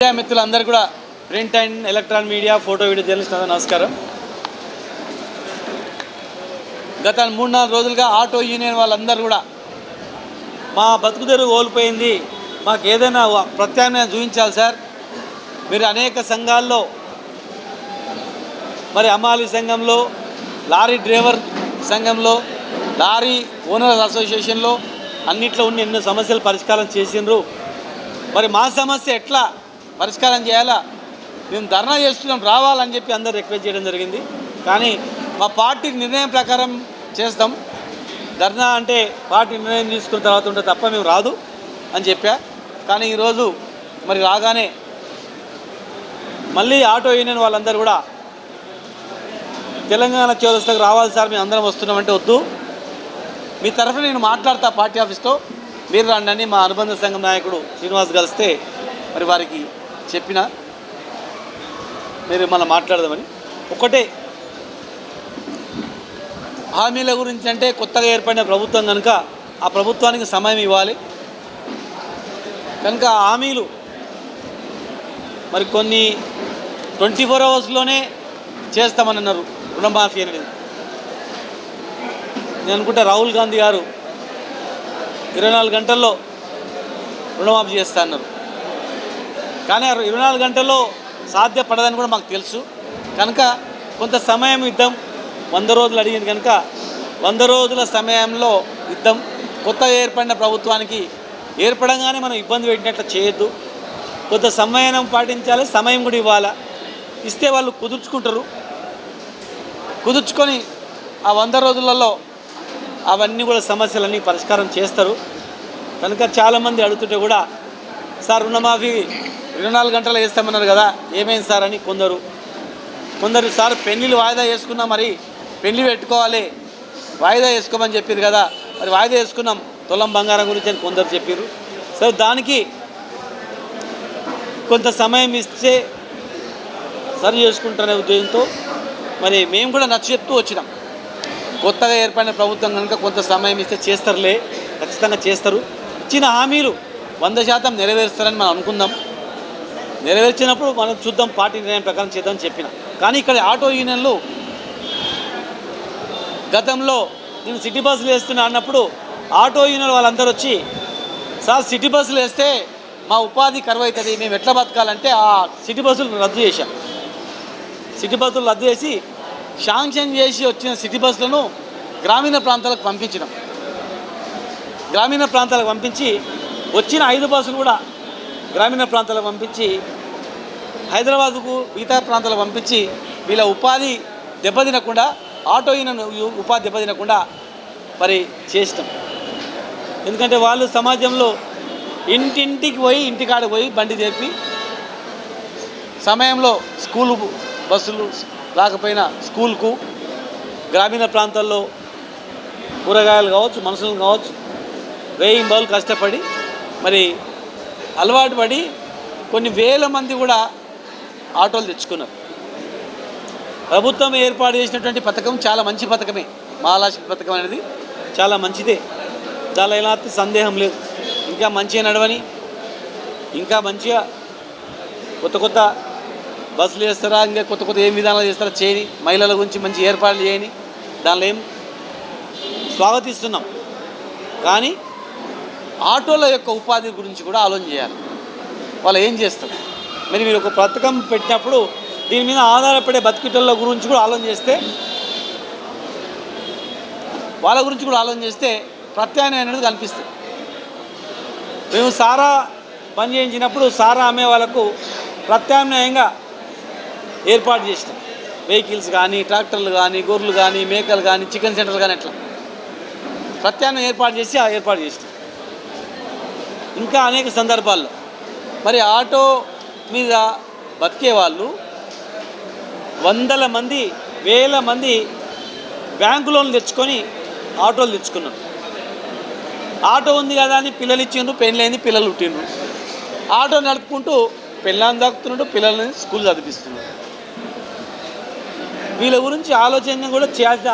Media మిత్రులందరూ కూడా print and electronic media photo video journalist అందరూ నమస్కారం. గత మూడు నాలుగు రోజులుగా ఆటో యూనియన్ వాళ్ళందరూ కూడా మా బతుకుదెరు కోల్పోయింది. మాకు ఏదైనా ప్రత్యామ్నాయం చూపించాలి సార్. మీరు అనేక సంఘాల్లో మరి అమాలి సంఘంలో లారీ డ్రైవర్ సంఘంలో లారీ ఓనర్స్ అసోసియేషన్లో అన్నిట్లో ఉన్న ఎన్నో సమస్యలు పరిష్కారం చేసిండ్రు. మరి మా సమస్య ఎట్లా? పరిష్కారం చేయాలా? మేము ధర్నా చేస్తున్నాం రావాలని చెప్పి అందరూ రిక్వెస్ట్ చేయడం జరిగింది. కానీ మా పార్టీ నిర్ణయం ప్రకారం చేస్తాం. ధర్నా అంటే పార్టీ నిర్ణయం తీసుకున్న తర్వాత ఉంటే తప్ప మేము రాదు అని చెప్పా. కానీ ఈరోజు మరి రాగానే మళ్ళీ ఆటో యూనియన్ వాళ్ళందరూ కూడా తెలంగాణ చౌరస్తాకు రావాలి సార్ మేము అందరం వస్తున్నామంటే వద్దు. మీ తరఫున నేను మాట్లాడతా పార్టీ ఆఫీస్తో. మీరు రండి మా అనుబంధ సంఘం నాయకుడు శ్రీనివాస్ కలిస్తే మరి వారికి చెప్పిన మీరు మనం మాట్లాడదామని. ఒకటే హామీల గురించి అంటే కొత్తగా ఏర్పడిన ప్రభుత్వం కనుక ఆ ప్రభుత్వానికి సమయం ఇవ్వాలి. కనుక హామీలు మరి కొన్ని ట్వంటీ ఫోర్ అవర్స్లోనే చేస్తామని అన్నారు రుణమాఫీ అనేది. నేను అనుకుంటా రాహుల్ గాంధీ గారు ఇరవై నాలుగు గంటల్లో రుణమాఫీ చేస్తా అన్నారు. కానీ ఇరవై నాలుగు గంటల్లో సాధ్యపడదని కూడా మాకు తెలుసు. కనుక కొంత సమయం ఇద్దాం. వంద రోజులు అడిగింది కనుక వంద రోజుల సమయంలో ఇద్దాం. కొత్తగా ఏర్పడిన ప్రభుత్వానికి ఏర్పడంగానే మనం ఇబ్బంది పెట్టినట్లు చేయొద్దు. కొంత సమయం పాటించాలి సమయం కూడా ఇవ్వాలా? ఇస్తే వాళ్ళు కుదుర్చుకుంటారు. కుదుర్చుకొని ఆ వంద రోజులలో అవన్నీ కూడా సమస్యలన్నీ పరిష్కారం చేస్తారు. కనుక చాలామంది అడుగుతుంటే కూడా సార్ రుణమాఫీ ఇరవై నాలుగు గంటలు వేస్తామన్నారు కదా ఏమైంది సార్ అని కొందరు. కొందరు సార్ పెళ్ళిళ్ళు వాయిదా వేసుకున్నా మరి పెళ్ళి పెట్టుకోవాలి. వాయిదా వేసుకోమని చెప్పారు కదా మరి వాయిదా వేసుకున్నాం. తులం బంగారం గురించి అని కొందరు చెప్పారు. సో దానికి కొంత సమయం ఇస్తే సరి చేసుకుంటారనే ఉద్దేశంతో మరి మేము కూడా నచ్చ చెప్తూ వచ్చినాం. కొత్తగా ఏర్పడిన ప్రభుత్వం కనుక కొంత సమయం ఇస్తే చేస్తారులే ఖచ్చితంగా చేస్తారు. ఇచ్చిన హామీలు వంద శాతం నెరవేరుస్తారని మనం అనుకుందాం. నెరవేర్చినప్పుడు మనం చూద్దాం పార్టీ నిర్ణయం ప్రకారం చేద్దాం చెప్పిన. కానీ ఇక్కడ ఆటో యూనియన్లు గతంలో నేను సిటీ బస్సులు వేస్తున్నా అన్నప్పుడు ఆటో యూనియన్ వాళ్ళందరూ వచ్చి సార్ సిటీ బస్సులు వేస్తే మా ఉపాధి కరువు అవుతుంది మేము ఎట్లా బతకాలంటే ఆ సిటీ బస్సులు రద్దు చేశాం. సిటీ బస్సులు రద్దు చేసి శాంక్షన్ చేసి వచ్చిన సిటీ బస్సులను గ్రామీణ ప్రాంతాలకు పంపించడం గ్రామీణ ప్రాంతాలకు పంపించి వచ్చిన ఐదు బస్సులు కూడా గ్రామీణ ప్రాంతాలకు పంపించి హైదరాబాదుకు మిగతా ప్రాంతాలకు పంపించి వీళ్ళ ఉపాధి దెబ్బతినకుండా ఆటో యూనియన్ ఉపాధి దెబ్బతినకుండా మరి చేసినాం. ఎందుకంటే వాళ్ళు సమాజంలో ఇంటింటికి పోయి ఇంటికాడికి పోయి బండి తెప్పి సమయంలో స్కూలు బస్సులు రాకపోయినా స్కూల్కు గ్రామీణ ప్రాంతాల్లో కూరగాయలు కావచ్చు మనుషులు కావచ్చు వేయి కష్టపడి మరి అలవాటు పడి కొన్ని వేల మంది కూడా ఆటోలు తెచ్చుకున్నారు. ప్రభుత్వం ఏర్పాటు చేసినటువంటి పథకం చాలా మంచి పథకమే. మహాలక్ష్మి పథకం అనేది చాలా మంచిదే. దానిలో ఎలాంటి సందేహం లేదు. ఇంకా మంచిగా నడవని ఇంకా మంచిగా కొత్త కొత్త బస్సులు చేస్తారా ఇంకా కొత్త కొత్త ఏం విధానాలు చేస్తారా చేయని మహిళల గురించి మంచి ఏర్పాట్లు చేయని దానిలో ఏం స్వాగతిస్తున్నాం. కానీ ఆటోల యొక్క ఉపాధి గురించి కూడా ఆలోచన చేయాలి. వాళ్ళు ఏం చేస్తారు? మరి మీరు ఒక పథకం పెట్టినప్పుడు దీని మీద ఆధారపడే బతికిటోళ్ళ గురించి కూడా ఆలోచన చేస్తే వాళ్ళ గురించి కూడా ఆలోచన చేస్తే ప్రత్యామ్నాయం అనేది కనిపిస్తుంది. మేము సారా పని చేయించినప్పుడు సారా అమ్మే వాళ్ళకు ప్రత్యామ్నాయంగా ఏర్పాటు చేసినాం. వెహికల్స్ కానీ ట్రాక్టర్లు కానీ గొర్రెలు కానీ మేకలు కానీ చికెన్ సెంటర్లు కానీ అట్లా. ప్రత్యామ్నాయం ఏర్పాటు చేసి ఏర్పాటు చేసినాం. ఇంకా అనేక సందర్భాల్లో. మరి ఆటో మీద బతికే వాళ్ళు వందల మంది వేల మంది బ్యాంకు లోన్లు తెచ్చుకొని ఆటోలు తెచ్చుకున్నారు. ఆటో ఉంది కదా అని పిల్లలు ఇచ్చిండ్రు పెళ్ళైంది పిల్లలు పుట్టిండ్రు. ఆటో నడుపుకుంటూ పెళ్ళాన్ని దాక్కుతున్నాడు పిల్లల్ని స్కూల్ చదివిస్తున్నాడు వీళ్ళ గురించి ఆలోచన కూడా చేయాల్సిన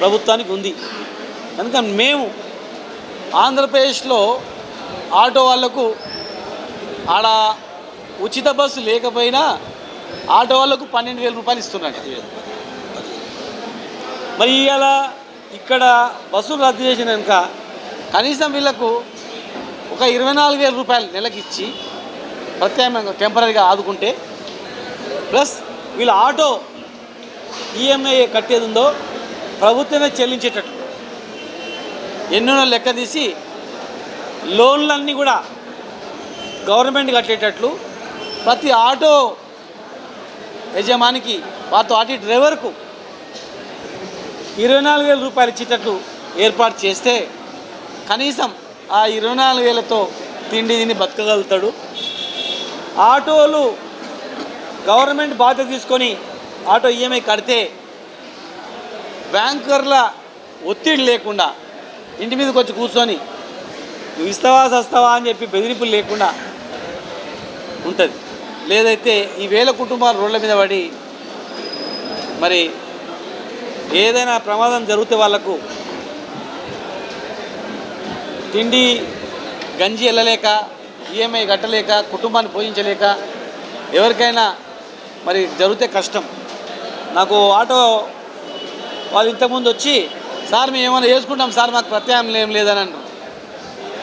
ప్రభుత్వానికి ఉంది. కనుక మేము ఆంధ్రప్రదేశ్లో ఆటో వాళ్ళకు ఆడ ఉచిత బస్సు లేకపోయినా ఆటో వాళ్ళకు పన్నెండు వేల రూపాయలు ఇస్తున్నారు. మరి ఇవాళ ఇక్కడ బస్సులు రద్దు చేసినాక కనీసం వీళ్ళకు ఒక ఇరవై నాలుగు వేల రూపాయలు నెలకిచ్చి ప్రత్యామ్నాయంగా టెంపరీగా ఆదుకుంటే ప్లస్ వీళ్ళ ఆటో ఈఎంఐ కట్టేది ఉందో ప్రభుత్వమే చెల్లించేటట్లు ఎన్నో లెక్క తీసి లోన్లన్నీ కూడా గవర్నమెంట్ కట్టేటట్లు ప్రతి ఆటో యజమానికి వారితో ఆటో డ్రైవర్కు ఇరవై నాలుగు వేల రూపాయలు ఇచ్చేటట్లు ఏర్పాటు చేస్తే కనీసం ఆ ఇరవై నాలుగు వేలతో తిండి తిని బతకగలుగుతాడు. ఆటోలు గవర్నమెంట్ బాధ్యత తీసుకొని ఆటో ఈఎంఐ కడితే బ్యాంకర్ల ఒత్తిడి లేకుండా ఇంటి మీదకి వచ్చి కూర్చొని నువ్వు ఇస్తావా సస్తావా అని చెప్పి బెదిరింపులు లేకుండా ఉంటుంది. లేదైతే ఈ వేల కుటుంబాలు రోడ్ల మీద పడి మరి ఏదైనా ప్రమాదం జరిగితే వాళ్ళకు తిండి గంజి వెళ్ళలేక ఈఎంఐ కట్టలేక కుటుంబాన్ని పోషించలేక ఎవరికైనా మరి జరిగితే కష్టం. నాకు ఆటో వాళ్ళు ఇంతకుముందు వచ్చి సార్ మేము ఏమైనా వేసుకుంటాం సార్ మాకు ప్రత్యామ్నాయం ఏం లేదని అంటున్నాం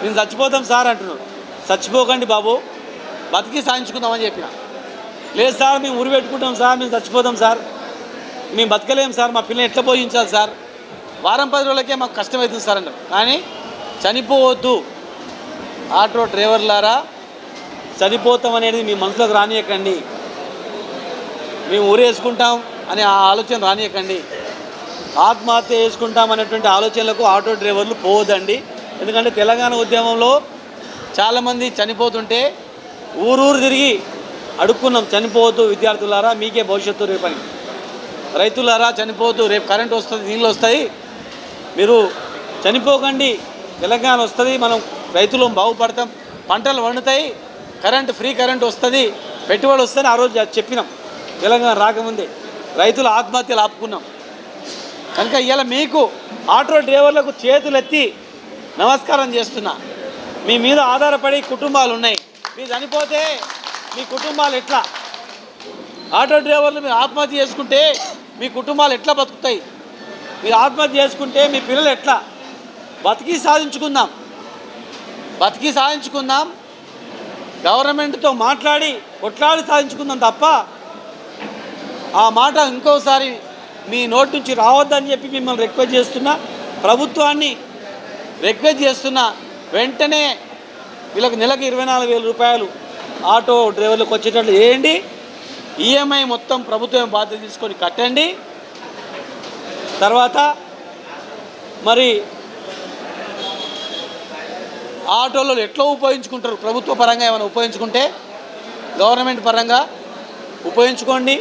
మేము చచ్చిపోతాం సార్ అంటున్నారు. చచ్చిపోకండి బాబు బతికి సాధించుకుందామని చెప్పిన. లేదు సార్ మేము ఉరి పెట్టుకుంటాం సార్ మేము చచ్చిపోతాం సార్. మేము బతకలేం సార్ మా పిల్లని ఎట్లా పోషించాలి సార్? వారం పది రోజులకే మాకు కష్టమవుతుంది సార్ అంటారు కానీ చనిపోవద్దు. ఆటో డ్రైవర్లారా చనిపోతాం అనేది మీ మనసులోకి రానియకండి. మేము ఊరేసుకుంటాం అనే ఆ ఆలోచన రానియకండి. ఆత్మహత్య చేసుకుంటామనేటువంటి ఆలోచనలకు ఆటో డ్రైవర్లు పోవద్దండి ఎందుకంటే తెలంగాణ ఉద్యమంలో చాలామంది చనిపోతుంటే ఊరూరు తిరిగి అడుక్కున్నాం చనిపోవద్దు విద్యార్థులారా మీకే భవిష్యత్తు రేపని రైతులారా చనిపోవద్దు రేపు కరెంట్ వస్తుంది నీళ్ళు వస్తాయి. మీరు చనిపోకండి తెలంగాణ వస్తుంది మనం రైతులు బాగుపడతాం. పంటలు వండుతాయి కరెంట్ ఫ్రీ కరెంట్ వస్తుంది పెట్టుబడి వస్తుంది ఆ రోజు చెప్పినాం. తెలంగాణ రాకముందే. రైతుల ఆత్మహత్యలు ఆపుకున్నాం. కనుక ఇవాళ మీకు ఆటో డ్రైవర్లకు చేతులెత్తి నమస్కారం చేస్తున్నా. మీ మీద ఆధారపడి కుటుంబాలు ఉన్నాయి మీరు చనిపోతే మీ కుటుంబాలు ఎట్లా? ఆటో డ్రైవర్లు మీరు ఆత్మహత్య చేసుకుంటే మీ కుటుంబాలు ఎట్లా బతుకుతాయి? మీరు ఆత్మహత్య చేసుకుంటే మీ పిల్లలు ఎట్లా? బతికి సాధించుకుందాం. బతికి సాధించుకుందాం. గవర్నమెంట్తో మాట్లాడి కొట్లాడి సాధించుకుందాం తప్ప ఆ మాట ఇంకోసారి మీ నోటి నుంచి రావద్దని చెప్పి మిమ్మల్ని రిక్వెస్ట్ చేస్తున్నా ప్రభుత్వాన్ని రిక్వెస్ట్ చేస్తున్నా వెంటనే వీళ్ళకి నెలకు ఇరవై నాలుగు వేల రూపాయలు ఆటో డ్రైవర్లకు వచ్చేటట్లు చేయండి. ఈఎంఐ మొత్తం ప్రభుత్వం బాధ్యత తీసుకొని కట్టండి. తర్వాత మరి ఆటోలు ఎట్లా ఉపయోగించుకుంటారు? ప్రభుత్వ పరంగా ఏమైనా ఉపయోగించుకుంటే గవర్నమెంట్ పరంగా ఉపయోగించుకోండి.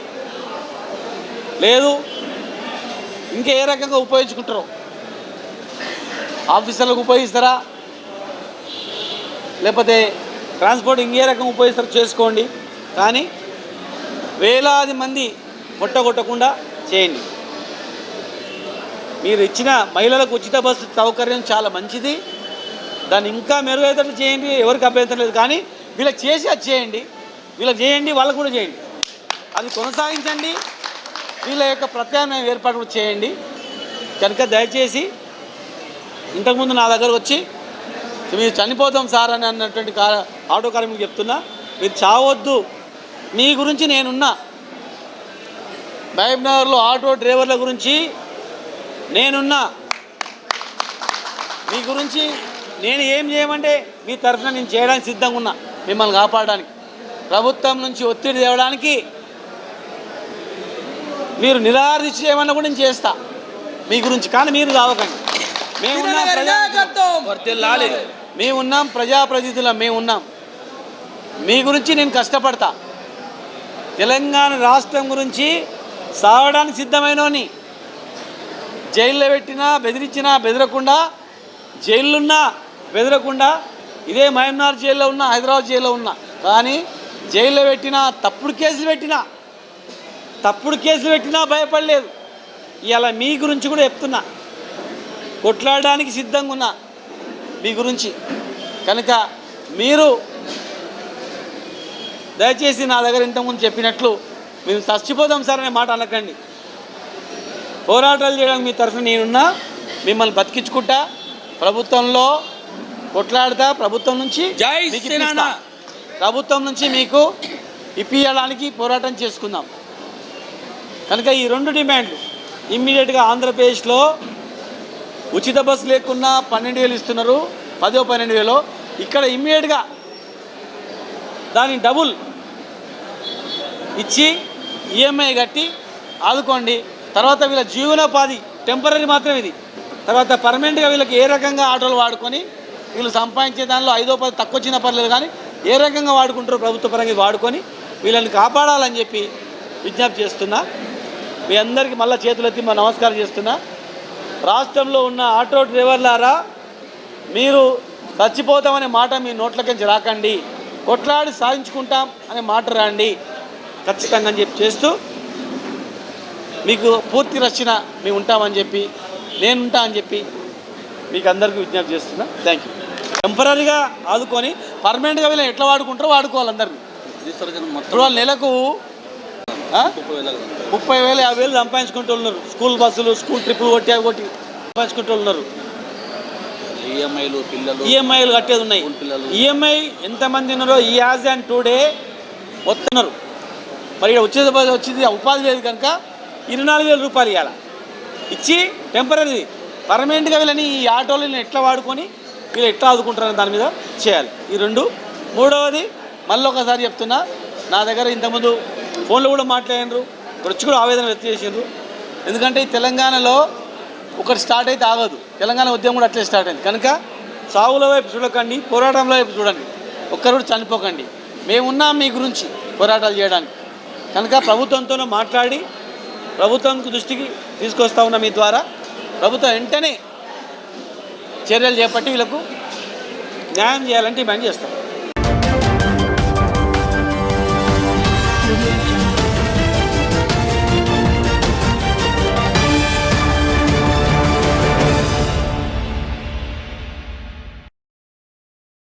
లేదు ఇంకా ఏ రకంగా ఉపయోగించుకుంటారు. ఆఫీసర్లకు ఉపయోగిస్తారా? లేకపోతే ట్రాన్స్పోర్ట్ ఇంకే రకం ఉపయోగిస్తారు చేసుకోండి. కానీ వేలాది మంది కొట్టగొట్టకుండా చేయండి. మీరు ఇచ్చిన మహిళలకు ఉచిత బస్సు సౌకర్యం చాలా మంచిది. దాన్ని ఇంకా మెరుగైతేట్లు చేయండి ఎవరికి అభ్యంతరం లేదు. కానీ వీళ్ళకి చేసి అది చేయండి. వీళ్ళకి చేయండి వాళ్ళకు కూడా చేయండి. అది కొనసాగించండి. వీళ్ళ యొక్క ప్రత్యామ్నాయం ఏర్పాటు కూడా చేయండి. కనుక దయచేసి ఇంతకుముందు నా దగ్గర వచ్చి మీరు చనిపోతాం సార్ అని అన్నటువంటి కా ఆటో కార్మికులు చెప్తున్నా మీరు చావద్దు. మీ గురించి నేనున్నా. మహబూబ్నగర్లో ఆటో డ్రైవర్ల గురించి నేనున్నా. మీ గురించి నేను ఏం చేయమంటే మీ తరఫున నేను చేయడానికి సిద్ధంగా ఉన్నా మిమ్మల్ని కాపాడడానికి. ప్రభుత్వం నుంచి ఒత్తిడి తేవడానికి మీరు నిరాదీక్ష చేయమన్నా కూడా నేను చేస్తా. మీ గురించి కానీ మీరు కావకండి మేమున్నాం ప్రజా మేమున్నాం ప్రజాప్రతినిధులం మేమున్నాం మీ గురించి నేను కష్టపడతా. తెలంగాణ రాష్ట్రం గురించి సావడానికి సిద్ధమైనోని. జైల్లో పెట్టినా బెదిరించినా బెదరకుండా జైళ్ళున్నా బెదరకుండా ఇదే మహమ్నార్ జైల్లో ఉన్నా హైదరాబాద్ జైల్లో ఉన్నా. కానీ జైల్లో పెట్టినా తప్పుడు కేసులు పెట్టినా తప్పుడు కేసులు పెట్టినా భయపడలేదు. ఇవాళ మీ గురించి కూడా చెప్తున్నా. కొట్లాడడానికి సిద్ధంగా ఉన్నా మీ గురించి. కనుక మీరు దయచేసి నా దగ్గర ఇంతకుముందు చెప్పినట్లు మేము చచ్చిపోదాం సార్ అనే మాట అనకండి. పోరాటాలు చేయడానికి మీ తరఫున నేనున్నా మిమ్మల్ని బతికించుకుంటా ప్రభుత్వంలో కొట్లాడతా ప్రభుత్వం నుంచి. ప్రభుత్వం నుంచి మీకు ఇప్పియడానికి పోరాటం చేసుకుందాం. కనుక ఈ రెండు డిమాండ్లు. ఇమ్మీడియట్గా ఆంధ్రప్రదేశ్లో ఉచిత బస్సు లేకున్నా పన్నెండు వేలు ఇస్తున్నారు. పదో పన్నెండు వేలు. ఇక్కడ ఇమ్మీడియట్గా దాని డబుల్ ఇచ్చి ఈఎంఐ కట్టి ఆదుకోండి. తర్వాత వీళ్ళ జీవనోపాధి టెంపరీ మాత్రం ఇది. తర్వాత పర్మనెంట్గా వీళ్ళకి ఏ రకంగా ఆటోలు వాడుకొని వీళ్ళు సంపాదించే దానిలో ఐదో పది తక్కువ చిన్న పర్లేదు కానీ ఏ రకంగా వాడుకుంటారో ప్రభుత్వ పరంగా వాడుకొని వీళ్ళని కాపాడాలని చెప్పి విజ్ఞప్తి చేస్తున్నా. మీ అందరికీ మళ్ళీ చేతులెత్తి మా నమస్కారం చేస్తున్నా. రాష్ట్రంలో ఉన్న ఆటో డ్రైవర్లారా మీరు చచ్చిపోతామనే మాట మీ నోట్లకించి రాకండి. కొట్లాడి సాధించుకుంటాం అనే మాట రండి. ఖచ్చితంగా అని చెప్పి చేస్తూ మీకు పూర్తి రక్షణ మేము ఉంటామని చెప్పి నేను ఉంటా అని చెప్పి మీకు అందరికీ విజ్ఞప్తి చేస్తున్నా. థ్యాంక్ యూ టెంపరీగా ఆదుకొని పర్మనెంట్గా వీళ్ళని ఎట్లా వాడుకుంటారో వాడుకోవాలి అందరినీ. ఇప్పుడు వాళ్ళు నెలకు? ముప్పై వేలు యాభై వేలు సంపాదించుకుంటూ ఉన్నారు. స్కూల్ బస్సులు స్కూల్ ట్రిప్పులు కొట్టి అవి కొట్టి సంపాదించుకుంటూ ఉన్నారు. ఈఎంఐలు పిల్లలు ఈఎంఐలు కట్టేది ఉన్నాయి. ఈఎంఐ ఎంతమంది ఉన్నారో ఈ యాజ్ అండ్ టుడే వస్తున్నారు మరి ఇక్కడ వచ్చేది వచ్చింది ఉపాధి లేదు కనుక ఇరవై నాలుగు వేల రూపాయలు ఇవ్వాలి ఇచ్చి టెంపరీ పర్మనెంట్గా వీళ్ళని ఈ ఆటోలను ఎట్లా వాడుకొని వీళ్ళు ఎట్లా ఆదుకుంటారని దాని మీద చేయాలి. ఈ రెండు. మూడవది మళ్ళీ ఒకసారి చెప్తున్నా నా దగ్గర ఇంతకుముందు ఫోన్లో కూడా మాట్లాడినారు. వచ్చి కూడా ఆవేదన వ్యక్తం చేసిండ్రు. ఎందుకంటే ఈ తెలంగాణలో ఒకటి స్టార్ట్ అయితే ఆగదు. తెలంగాణ ఉద్యమం కూడా అట్లే స్టార్ట్ అయింది. కనుక సావుల వైపు చూడకండి పోరాటంలో వైపు చూడండి. ఒక్కరు కూడా చనిపోకండి. మేమున్నాం మీ గురించి పోరాటాలు చేయడానికి. కనుక ప్రభుత్వంతోనే మాట్లాడి ప్రభుత్వం దృష్టికి తీసుకొస్తా ఉన్నా మీ ద్వారా ప్రభుత్వం వెంటనే చర్యలు చేపట్టి వీళ్ళకు న్యాయం చేయాలంటే డిమాండ్ చేస్తాం.